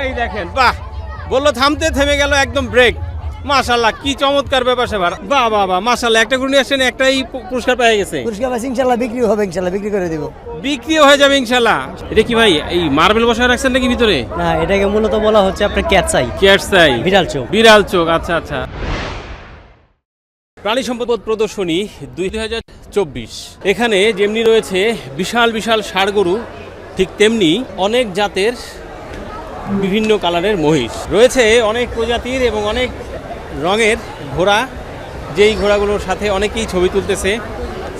এই দেখেন বাহ বলল থামতে থেমে গেল একদম ব্রেক মাশাল্লাহ কি চমৎকার ব্যাপার সেবার বাহ বাহ বাহ মাশাল্লাহ একটা গুণি আসছেন একটাই পুরস্কার পেয়ে গেছে। পুরস্কার ইনশাল্লাহ বিক্রি হবে ইনশাল্লাহ বিক্রি করে দিব। বিক্রিও হয়ে যাবে ইনশাল্লাহ এটা কি ভাই এই মার্বেল বসায় রাখছেন নাকি ভিতরে? না এটাকে মূলত বলা হচ্ছে আপনার ক্যাটসাই ক্যাটসাই বিড়াল চোখ। বিড়াল চোখ আচ্ছা আচ্ছা। প্রাণী সম্পদ প্রদর্শনী দুই হাজার চব্বিশ। এখানে যেমনি রয়েছে বিশাল বিশাল ষাড় গরু ঠিক তেমনি অনেক জাতের বিভিন্ন কালারের মহিষ। রয়েছে অনেক প্রজাতির এবং অনেক রঙের ঘোড়া। যেই ঘোড়াগুলোর সাথে অনেকেই ছবি তুলতেছে,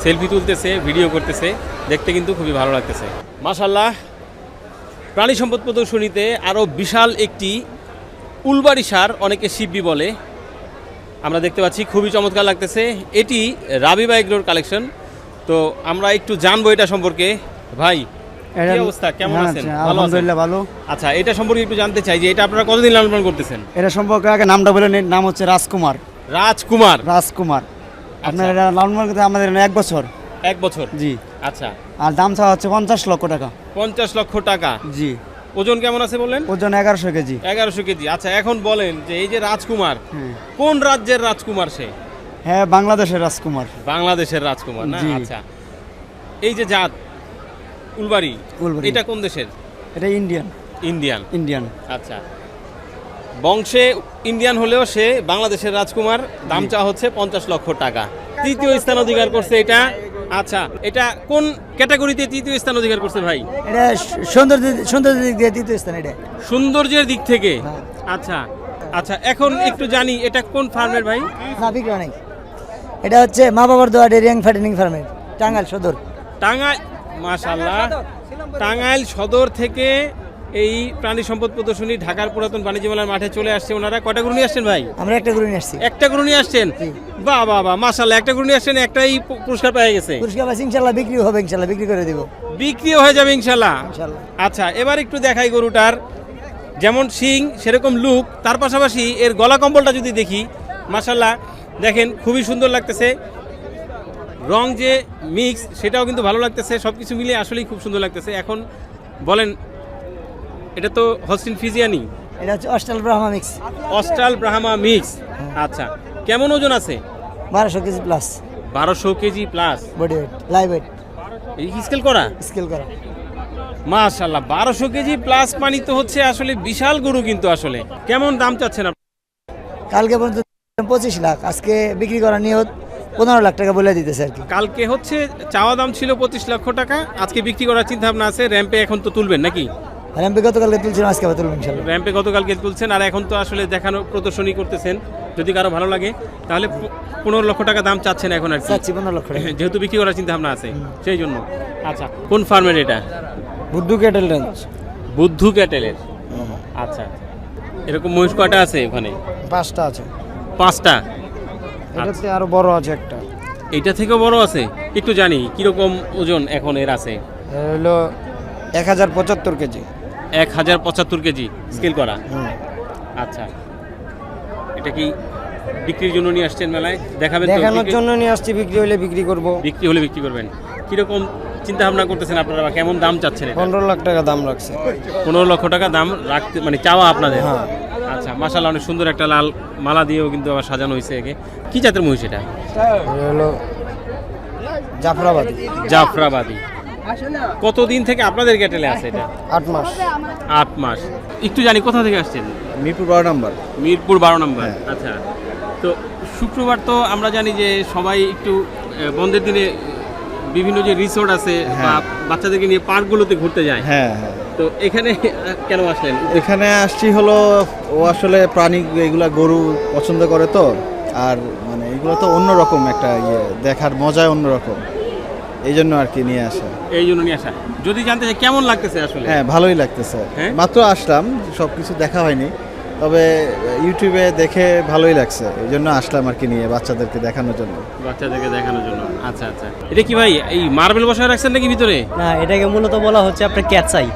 সেলফি তুলতেছে, ভিডিও করতেছে, দেখতে কিন্তু খুবই ভালো লাগতেছে। মাশাল্লাহ প্রাণী সম্পদ প্রদর্শনীতে আরও বিশাল একটি উলবাড়ি সার অনেকে শিববি বলে। আমরা দেখতে পাচ্ছি, খুবই চমৎকার লাগতেছে। এটি রাবিবা এগ্রোর কালেকশন। তো আমরা একটু জানব এটা সম্পর্কে। ভাই কি অবস্থা? কেমন হ্যাঁ, আছেন? আচ্ছা, ভালো আছেন? আলহামদুলিল্লাহ ভালো। আচ্ছা এটা সম্পর্কে একটু জানতে চাই যে এটা আপনারা কতদিন লালন পালন করতেছেন? এটা সম্পর্কে আগে নামটা বলে নিন, নাম হচ্ছে রাজকুমার। রাজকুমার? রাজকুমার। আপনার আচ্ছা। এটা লালন করতে আমাদের এক বছর। এক বছর? জি। আচ্ছা। আর দাম চাওয়া হচ্ছে পঞ্চাশ লক্ষ টাকা। পঞ্চাশ লক্ষ টাকা? জি। ওজন কেমন আছে বললেন? ওজন এগারোশো কেজি। এগারোশো কেজি। আচ্ছা এখন বলেন যে এই যে রাজকুমার হ্যাঁ। কোন রাজ্যের রাজকুমার সে? হ্যাঁ বাংলাদেশের রাজকুমার। বাংলাদেশের রাজকুমার না? আচ্ছা। এই যে জাত উলবাড়ি। উলবাড়ি। এটা কোন দেশের? এটা ইন্ডিয়ান। ইন্ডিয়ান। ইন্ডিয়ান। আচ্ছা। বংশে ইন্ডিয়ান হলেও সে বাংলাদেশের রাজকুমার। দাম চা হচ্ছে পঞ্চাশ লক্ষ টাকা। তৃতীয় স্থান অধিকার করছে এটা। আচ্ছা এটা কোন ক্যাটাগরিতে তৃতীয় স্থান অধিকার করছে ভাই? এটা সৌন্দর্য সৌন্দর্য দিক দিয়ে তৃতীয় স্থান এটা। সৌন্দর্যের দিক থেকে? হ্যাঁ। আচ্ছা আচ্ছা এখন একটু জানি এটা কোন ফার্মের ভাই? না বিক্রি হয় নাই। এটা হচ্ছে মা বাবার দোয়া ডেরিয়াং ফ্যাটেনিং ফার্মের টাঙ্গাল সদর। টাঙ্গাইল মাশাল্লাহ টাঙ্গাইল সদর থেকে এই প্রাণী সম্পদ প্রদর্শনী ঢাকার পুরাতন বাণিজ্য মেলার মাঠে চলে আসছে ওনারা। কটা গরু নিয়ে আসছেন ভাই? আমরা একটা করে নিয়ে আসছি। একটা গরু নিয়ে আসছেন। বাহ বাহ বাহ মাশাল্লাহ একটা গরু নিয়ে আসছেন একটাই পুরস্কার পেয়ে গেছে। পুরস্কার পাচ্ছি ইনশাল্লাহ বিক্রি হবে ইনশাল্লাহ বিক্রি করে দিব। বিক্রিও হয়ে যাবে ইনশাল্লাহ আচ্ছা এবার একটু দেখাই গরুটার। যেমন শিং সেরকম লুক তার পাশাপাশি এর গলা কম্বলটা যদি দেখি মাশাল্লাহ দেখেন খুবই সুন্দর লাগতেছে। রং যে মিক্স সেটাও কিন্তু ভালো লাগতেছে। সব কিছু মিলিয়ে আসলেই খুব সুন্দর লাগতেছে। এখন বলেন এটা তো হস্টিন ফিজিয়ানি? এটা হচ্ছে Austral Brahma mix. Austral Brahma mix. আচ্ছা কেমন ওজন আছে? বারোশো কেজি প্লাস বারোশো KG plus body weight live weight এই স্কেল করা? স্কেল করা। মাশাল্লাহ বারোশো কেজি প্লাস পানি তো হচ্ছে আসলে বিশাল গরু কিন্তু আসলে। কেমন দাম চাচ্ছেন আপনি? কালকে পর্যন্ত পঁচিশ লাখ। আজকে বিক্রি করা নিয়ত পনেরো লাখ টাকা বলে দিতেছে আর কি। কালকে হচ্ছে চাওয়া দাম ছিল পঁচিশ লক্ষ টাকা আজকে বিক্রি করার চিন্তা ভাবনা আছে র্যাম্পে এখন তো তুলবেন নাকি? র্যাম্পে গতকালকে তুলছিলাম আজকে আবার তুলবো ইনশাল্লাহ। র্যাম্পে গতকালকে তুলছেন আর এখন তো আসলে দেখানো প্রদর্শনী করতেছেন যদি কারও ভালো লাগে তাহলে পনেরো লক্ষ টাকা দাম চাচ্ছেন এখন আর চাচ্ছি পনেরো লক্ষ টাকা। যেহেতু বিক্রি করার চিন্তা ভাবনা আছে সেই জন্য। আচ্ছা কোন ফার্মের এটা? Buddhu cattle range. বুদ্ধু ক্যাটেলের। আচ্ছা এরকম মহিষ কয়টা আছে ওখানে? পাঁচটা আছে। পাঁচটা? এটাতে আরও বড় আছে একটা। এইটা থেকেও বড় আছে? একটু জানি কীরকম ওজন এখন এর আছে? হলো এক হাজার পঁচাত্তর কেজি। এক হাজার পঁচাত্তর কেজি স্কেল করা? আচ্ছা। এটা কি বিক্রির জন্য নিয়ে আসছেন মেলায়? দেখাবেন তো? দেখানোর জন্য নিয়ে আসছি বিক্রি হলে বিক্রি করব। বিক্রি হলে বিক্রি করবেন। কীরকম চিন্তা ভাবনা করতেছেন আপনারা কেমন দাম চাচ্ছেন এটা? পনেরো লাখ টাকা দাম রাখছে। পনেরো লক্ষ টাকা দাম রাখতে মানে চাওয়া আপনাদের? হ্যাঁ। আচ্ছা মাসাল্লাহ অনেক সুন্দর একটা লাল মালা দিয়েও কিন্তু আবার সাজানো হয়েছে একে। কি জাতের মহিষ এটা? হলো জাফরাবাদ। জাফরাবাদী। কতদিন থেকে আপনাদের ক্যাটেলে আছে এটা? আট মাস। আট মাস। একটু জানি কোথা থেকে আসছেন? মিরপুর বারো নম্বর। মিরপুর বারো নম্বর আচ্ছা। তো শুক্রবার তো আমরা জানি যে সবাই একটু বন্ধের দিনে বিভিন্ন যে রিসোর্ট আছে বা বাচ্চাদেরকে নিয়ে পার্কগুলোতে ঘুরতে যায়। হ্যাঁ হ্যাঁ। তো এখানে কেন আসলেন? এখানে আসছি হলো ও আসলে প্রাণী এগুলা গরু পছন্দ করে তো। আর মানে এগুলো তো অন্যরকম একটা ইয়ে দেখার মজাই অন্যরকম। এই জন্য আর কি নিয়ে আসা। এই জন্য নিয়ে আসা। যদি জানতে চাই কেমন লাগতেছে আসলে? হ্যাঁ ভালোই লাগতেছে। হ্যাঁ? মাত্র আসলাম সব কিছু দেখা হয়নি। তবে ইউটিউবে দেখে ভালোই লাগছে। এই জন্য আসলাম আর কি নিয়ে বাচ্চাদেরকে দেখানোর জন্য। বাচ্চাদেরকে দেখানোর জন্য। আচ্ছা আচ্ছা। এটা কি ভাই এই মার্বেল বসায় রাখছেন নাকি ভিতরে? না এটাকে মূলত বলা হচ্ছে আপনার ক্যাটসাই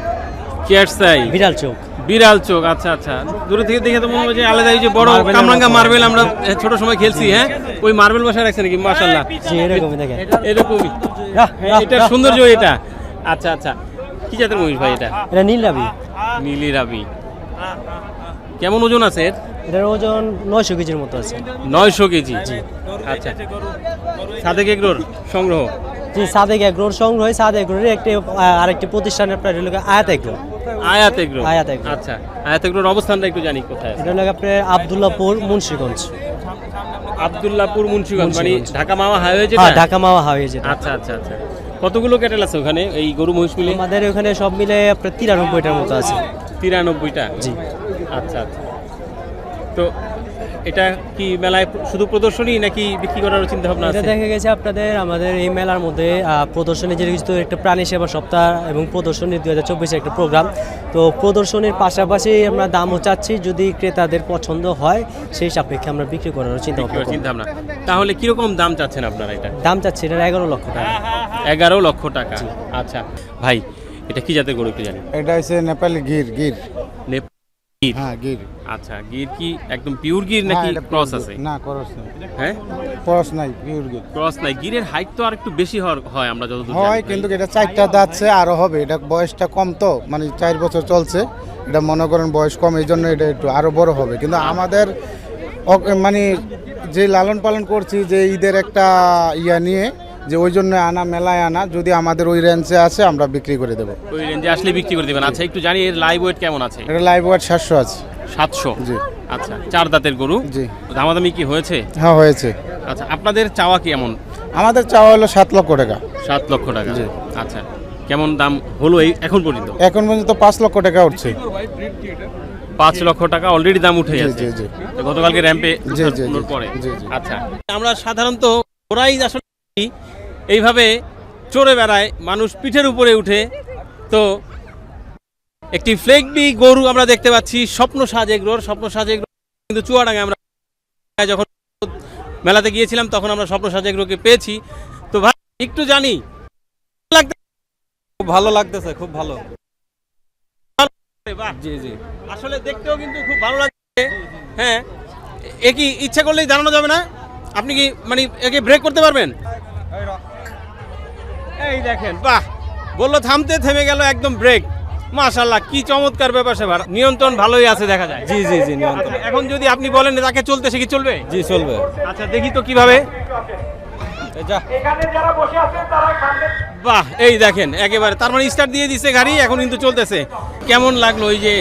কেয়ারসাই বিড়াল চোখ। বিড়াল চোখ আচ্ছা আচ্ছা। দূরে থেকে দেখে তো মনে হয় যে আলাদা এই যে বড় কামরাঙ্গা মার্বেল আমরা ছোট সময় খেলছি হ্যাঁ? ওই মার্বেল বসায় রাখছেন নাকি? মাশাল্লাহ এরকমই দেখেন। এরকমই। হ্যাঁ, এটা সৌন্দর্য এটা। আচ্ছা আচ্ছা। কি জাতের মহিষ ভাই এটা? এটা নীল রাবি। নীলি রাবি। কেমন ওজন আছে এটার ওজন নয়শো কেজির মতো আছে। নয়শো কেজি? আচ্ছা। সাদেক এগরোর সংগ্রহ? জি সাদেক এগ্রোর সংগ্রহ সাদেক এগ্রোর একটি আরেকটি প্রতিষ্ঠানের আপনার হলো আয়াত এগ্রো। আয়াত এগ্রো? আয়াত এগ্রো। আচ্ছা। আয়াত এগ্রোর অবস্থানটা একটু জানি কোথায় এটা হলো আপনার আবদুল্লাপুর মুন্সিগঞ্জ। আব্দুল্লাহপুর মুন্সিগঞ্জ মানে ঢাকা মাওয়া হাইওয়ে যেটা? হ্যাঁ ঢাকা মাওয়া হাওয়ে যেটা। আচ্ছা আচ্ছা আচ্ছা। কতগুলো ক্যাটেল আছে ওখানে এই গরু মহিষ মিলে? আমাদের ওখানে সব মিলে আপনার তিরানব্বইটার মতো আছে। তিরানব্বইটা? জি। আচ্ছা আচ্ছা। তো এটা কি মেলায় শুধু প্রদর্শনী নাকি বিক্রি করার চিন্তা ভাবনা এটা আছে? দেখা গেছে আপনাদের আমাদের এই মেলার মধ্যে প্রদর্শনী যেহেতু একটা প্রাণী সেবা সপ্তাহ এবং প্রদর্শনী দুই হাজার চব্বিশে একটা প্রোগ্রাম। তো প্রদর্শনীর পাশাপাশি আমরা দামও চাচ্ছি যদি ক্রেতাদের পছন্দ হয় সেই সাপেক্ষে আমরা বিক্রি করার চিন্তা ভাবনা চিন্তা ভাবনা তাহলে কীরকম দাম চাচ্ছেন আপনারা এটা? দাম চাচ্ছি এটা এগারো লক্ষ টাকা। এগারো লক্ষ টাকা। আচ্ছা। ভাই এটা কি জাতের গরু একটু জানি। এটা হচ্ছে নেপালি গির গির। গির? হ্যাঁ গির। আচ্ছা গির কি একদম পিওর গির নাকি ক্রস আছে? না ক্রস নাই। হ্যাঁ? ক্রস নাই পিওর গির। ক্রস নাই। গিরের হাইট তো আর একটু বেশি হয় আমরা যতদূর হয় কিন্তু এটা চারটা দাঁতছে আরও হবে। এটা বয়সটা কম তো মানে চার বছর চলছে। এটা মনে করেন বয়স কম এই জন্য এটা একটু আরও বড় হবে। কিন্তু আমাদের মানে যে লালন পালন করছি যে ঈদের একটা ইয়া নিয়ে যে ওই জন্য আনা মেলায় আনা যদি আমাদের ওই রেঞ্জে আছে আমরা বিক্রি করে দেবো। ওই রেঞ্জে আসলে বিক্রি করে দিবেন। আচ্ছা একটু জানি এর লাইভ ওয়েট কেমন আছে? এটা লাইভ ওয়াট সাতশো আছে। সাতশো? জি। আচ্ছা চার দাঁতের গরু। জি। দামাদামি কি হয়েছে? হ্যাঁ হয়েছে। আচ্ছা আপনাদের চাওয়া কি এমন আমাদের চাওয়া হলো সাত লক্ষ টাকা। সাত লক্ষ টাকা। জি। আচ্ছা কেমন দাম হলো এই এখন পর্যন্ত? এখন পর্যন্ত পাঁচ লক্ষ টাকা উঠছে। পাঁচ লক্ষ টাকা অলরেডি দাম উঠে গেছে। গতকালকে র্যাম্পে। পরে। আচ্ছা আমরা সাধারণত ওরাই আসলে এইভাবে চড়ে বেড়ায় মানুষ পিঠের উপরে উঠে। তো একটি ফ্লেগবি গরু আমরা দেখতে পাচ্ছি স্বপ্ন সাজেগ্রোর স্বপ্ন সাজেগ্রো কিন্তু চুয়াডাঙ্গায় আমরা যখন মেলাতে গিয়েছিলাম তখন আমরা স্বপ্ন সাজেগ্রোকে পেয়েছি। তো ভাই একটু জানি। খুব ভালো লাগতেছে খুব ভালো। বাহ। জি জি। আসলে দেখতেও কিন্তু খুব ভালো লাগছে। হ্যাঁ এ কি ইচ্ছা করলেই দাঁড়ানো যাবে না? আপনি কি মানে একে ব্রেক করতে পারবেন? এই দেখেন। বাহ! বলল থামতে থেমে গেল একদম ব্রেক মাশাল্লাহ কি চমৎকার ব্যাপার সেবার নিয়ন্ত্রণ ভালোই আছে দেখা যায়। জি জি জি নিয়ন্ত্রণ। এখন যদি আপনি বলেন তাকে চলতে সে কি চলবে? জি চলবে। আচ্ছা দেখি তো কীভাবে। বাহ এই দেখেন একেবারে। তার মানে স্টার্ট দিয়ে দিছে গাড়ি এখন কিন্তু চলতেছে। কেমন লাগল ওই যে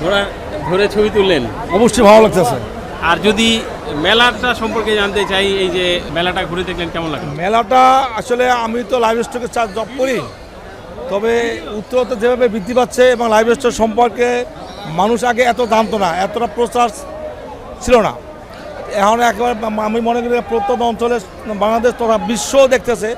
ঘোড়া ধরে ছবি তুললেন? অবশ্যই ভালো লাগতেছে। আর যদি মেলাটা সম্পর্কে জানতে চাই, এই যে মেলাটা ঘুরে দেখলেন, কেমন লাগল? মেলাটা আসলে আমি তো লাইভ স্টকে চার জব করি। তবে উত্তরতে যেভাবে বৃদ্ধি পাচ্ছে এবং লাইভ স্টক সম্পর্কে মানুষ আগে এত জানতো না, এতটা প্রচার ছিল না। এখন একেবারে আম- আমি মনে করি প্রত্যন্ত অঞ্চলে বাংলাদেশ তথা বিশ্ব দেখতেছে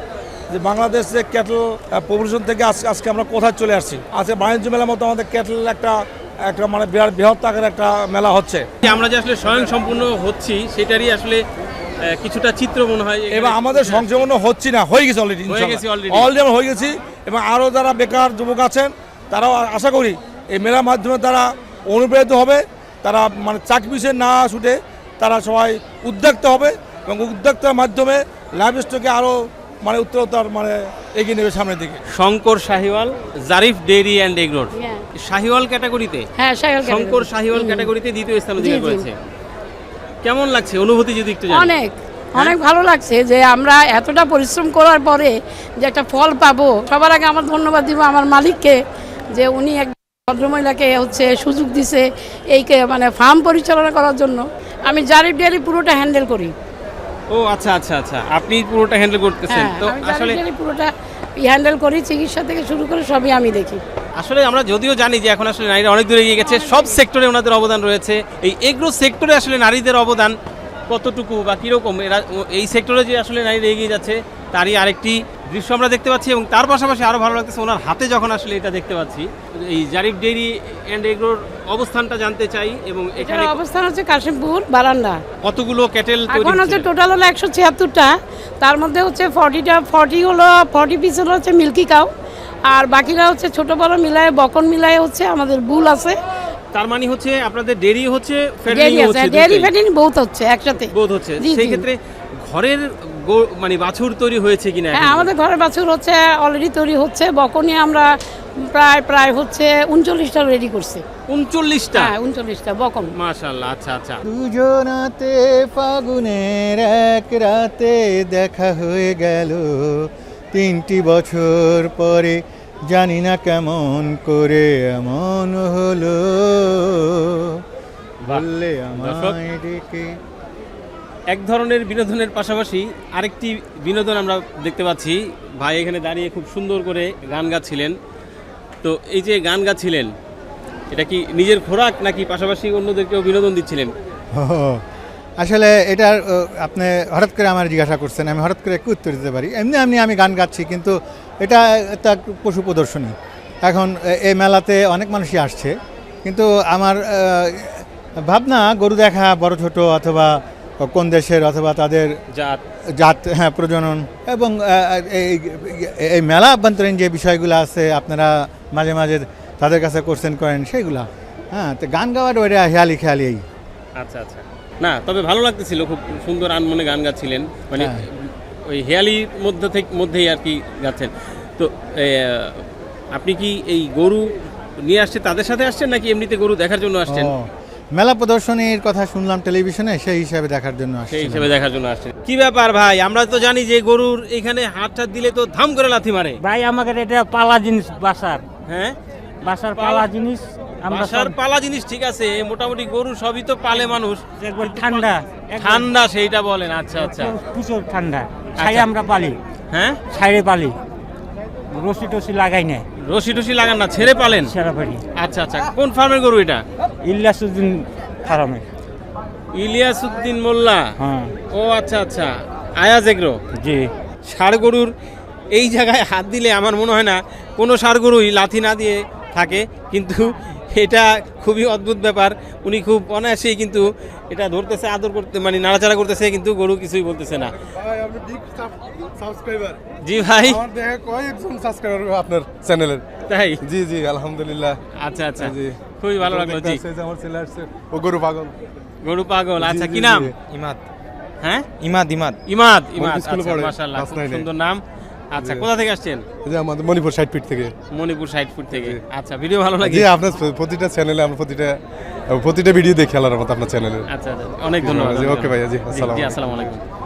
যে বাংলাদেশ যে ক্যাটল পপুলেশন থেকে আজকে আজকে আমরা কোথায় চলে আসছি। আজকে বাণিজ্য মেলার মতো আমাদের ক্যাটল একটা একটা মানে বিরাট বৃহৎ আকারের একটা মেলা হচ্ছে। আমরা যে আসলে স্বয়ং সম্পূর্ণ হচ্ছি সেটারই আসলে কিছুটা চিত্র মনে হয় এবার আমাদের সংশোধন হচ্ছে না হয়ে গেছে অলরেডি হয়ে গেছে। অলরেডি হয়ে গেছি এবং আরও যারা বেকার যুবক আছেন তারাও আশা করি এই মেলার মাধ্যমে তারা অনুপ্রেরিত হবে তারা মানে চাকরি পিছিয়ে না ছুটে তারা সবাই উদ্যোক্তা হবে এবং উদ্যোক্তার মাধ্যমে লাইভ স্টকে আরও মানে উত্তরোত্তর মানে এগিয়ে নেবে সামনের দিকে। শঙ্কর শাহিওয়াল জারিফ ডেইরি অ্যান্ড এগরোর হ্যাঁ। শাহিওয়াল ক্যাটাগরিতে? হ্যাঁ শঙ্কর শাহিওয়াল ক্যাটাগরিতে দ্বিতীয় স্থান অধিকার করেছে কেমন লাগছে? অনুভূতি যদি একটু অনেক। অনেক ভালো লাগছে যে আমরা এতটা পরিশ্রম করার পরে যে একটা ফল পাবো সবার আগে আমার ধন্যবাদ দিব আমার মালিককে যে উনি এক ভদ্রমহিলাকে হচ্ছে সুযোগ দিছে এইকে মানে ফার্ম পরিচালনা করার জন্য। আমি জারিফ ডেয়ারি পুরোটা হ্যান্ডেল করি। ও আচ্ছা আচ্ছা আচ্ছা। আপনি পুরোটা হ্যান্ডেল করতেছেন। হ্যাঁ তো আসলে পুরোটা হ্যান্ডেল করি চিকিৎসা থেকে শুরু করে সবই আমি দেখি। আসলে আমরা যদিও জানি যে এখন আসলে নারীরা অনেক দূরে এগিয়ে গেছে সব সেক্টরে ওনাদের অবদান রয়েছে। এই এগ্রো সেক্টরে আসলে নারীদের অবদান কতটুকু বা কীরকম? এরা এই সেক্টরে যে আসলে নারীরা এগিয়ে যাচ্ছে তারই আরেকটি দৃশ্য আমরা দেখতে পাচ্ছি এবং তার পাশাপাশি আরও ভালো লাগতেছে ওনার হাতে যখন আসলে এটা দেখতে পাচ্ছি। এই জারিফ ডেইরি অ্যান্ড এগ্রোর অবস্থানটা জানতে চাই এবং এখানে অবস্থান হচ্ছে কাশিমপুর বারান্দা। কতগুলো ক্যাটেল এখন হচ্ছে? টোটাল হলো একশো ছিয়াত্তরটা। তার মধ্যে হচ্ছে ফর্টিটা ফর্টি হলো ফর্টি পিস হলো হচ্ছে মিল্কি কাউ আর বাকিরা হচ্ছে ছোট বড় মিলায় বকন মিলায় হচ্ছে আমাদের বুল আছে। তার মানে হচ্ছে আপনাদের ডেরি হচ্ছে। ফ্যাটিং বহুত হচ্ছে একসাথে। বোধ হচ্ছে। সেই ক্ষেত্রে ঘরের মানে বাছুর তৈরি হয়েছে কিনা হ্যাঁ আমাদের ঘরের বাছুর হচ্ছে অলরেডি তৈরি হচ্ছে। বকনে আমরা প্রায় প্রায় হচ্ছে উনচল্লিশটা রেডি করছে। উনচল্লিশটা? হ্যাঁ উনচল্লিশটা বকম মাশাল্লাহ আচ্ছা আচ্ছা। দুজনাতে ফাগুনের এক রাতে দেখা হয়ে গেল। তিনটি বছর পরে জানি না কেমন করে এমন হলো। বললে। আমায় ডেকে এক ধরনের বিনোদনের পাশাপাশি আরেকটি বিনোদন আমরা দেখতে পাচ্ছি। ভাই এখানে দাঁড়িয়ে খুব সুন্দর করে গান গাচ্ছিলেন। তো এই যে গান গাচ্ছিলেন, এটা কি নিজের খোরাক নাকি পাশাপাশি অন্যদেরকেও বিনোদন দিচ্ছিলেন? আসলে এটার আপনি হঠাৎ করে আমার জিজ্ঞাসা করছেন, আমি হঠাৎ করে একটু উত্তর দিতে পারি। এমনি এমনি আমি গান গাচ্ছি, কিন্তু এটা একটা পশু প্রদর্শনী। এখন এই মেলাতে অনেক মানুষই আসছে, কিন্তু আমার ভাবনা গরু দেখা, বড় ছোট অথবা কোন দেশের অথবা তাদের জাত। জাত হ্যাঁ প্রজনন এবং এই এই মেলা অভ্যন্তরীণ যে বিষয়গুলো আছে আপনারা মাঝে মাঝে তাদের কাছে কোশ্চেন করেন সেইগুলা হ্যাঁ তো গান গাওয়ার ওইটা হেয়ালি খেয়ালি এই। আচ্ছা আচ্ছা। না তবে ভালো লাগতেছিল খুব সুন্দর আনমনে গান গাচ্ছিলেন মানে হ্যাঁ। ওই হেয়ালির মধ্যে থেকে মধ্যেই আর কি গাচ্ছেন। তো আপনি কি এই গরু নিয়ে আসছে তাদের সাথে আসছেন নাকি এমনিতে গরু দেখার জন্য আসছেন? মেলা প্রদর্শনীর কথা শুনলাম টেলিভিশনে সেই হিসাবে দেখার জন্য সেই হিসাবে দেখার জন্য আসছেন কি ব্যাপার ভাই? আমরা তো জানি যে গরুর এখানে হাত টাত দিলে তো ধাম করে লাথি মারে। ভাই আমাদের এটা পালা জিনিস বাসার। হ্যাঁ? বাসার পালা- জিনিস আমরা বাসার পালা জিনিস ঠিক আছে মোটামুটি গরু সবই তো পালে মানুষ। একবার ঠান্ডা। ঠান্ডা সেইটা বলেন আচ্ছা আচ্ছা। প্রচুর ঠান্ডা। ছাই আমরা পালি। হ্যাঁ? ছাইরে পালি। রসি টসি লাগাই না রশি টসি লাগান না ছেড়ে পালেন? সেরা পালি। আচ্ছা আচ্ছা কোন ফার্মের গরু এটা? ইলিয়াসউদ্দিন ফার্মে। ইলিয়াসউদ্দিন মোল্লা? হ্যাঁ। ও আচ্ছা আচ্ছা আয়াজ এগ্রো? জি। ষাড় গরুর এই জায়গায় হাত দিলে আমার মনে হয় না কোনো ষাড় গরুই লাথি না দিয়ে থাকে কিন্তু এটা খুবই অদ্ভুত ব্যাপার। উনি খুব অনায়াসেই কিন্তু এটা ধরতেছে আদর করতে মানে নাড়াচাড়া করতেছে কিন্তু গরু কিছুই বলতেছে না। জি ভাই। কয়েকজন সাবস্ক্রাইবার আপনার চ্যানেলের তাই? জি জি আলহামদুলিল্লাহ। আচ্ছা আচ্ছা। জি। খুবই ভালো লাগল জি। আমার ছেলে আসছে। ও গরু পাগল। গরু পাগল আচ্ছা কি নাম? ইমাদ। হ্যাঁ? ইমাদ ইমাদ। ইমাদ ইমাদ আচ্ছা মাশাআল্লাহ। সুন্দর নাম। আচ্ছা কোথা থেকে আসছেন? যে আমাদের মণিপুর সাইড ফিট থেকে। মণিপুর সাইড ফুড থেকে। আচ্ছা ভিডিও ভালো লাগে জি আপনার প্রতিটা চ্যানেলে আমরা প্রতিটা প্রতিটা ভিডিও দেখি খেলার মতো আপনার চ্যানেলে আচ্ছা অনেক ধন্যবাদ ওকে ভাইয়া, জি আসসালামু আলাইকুম।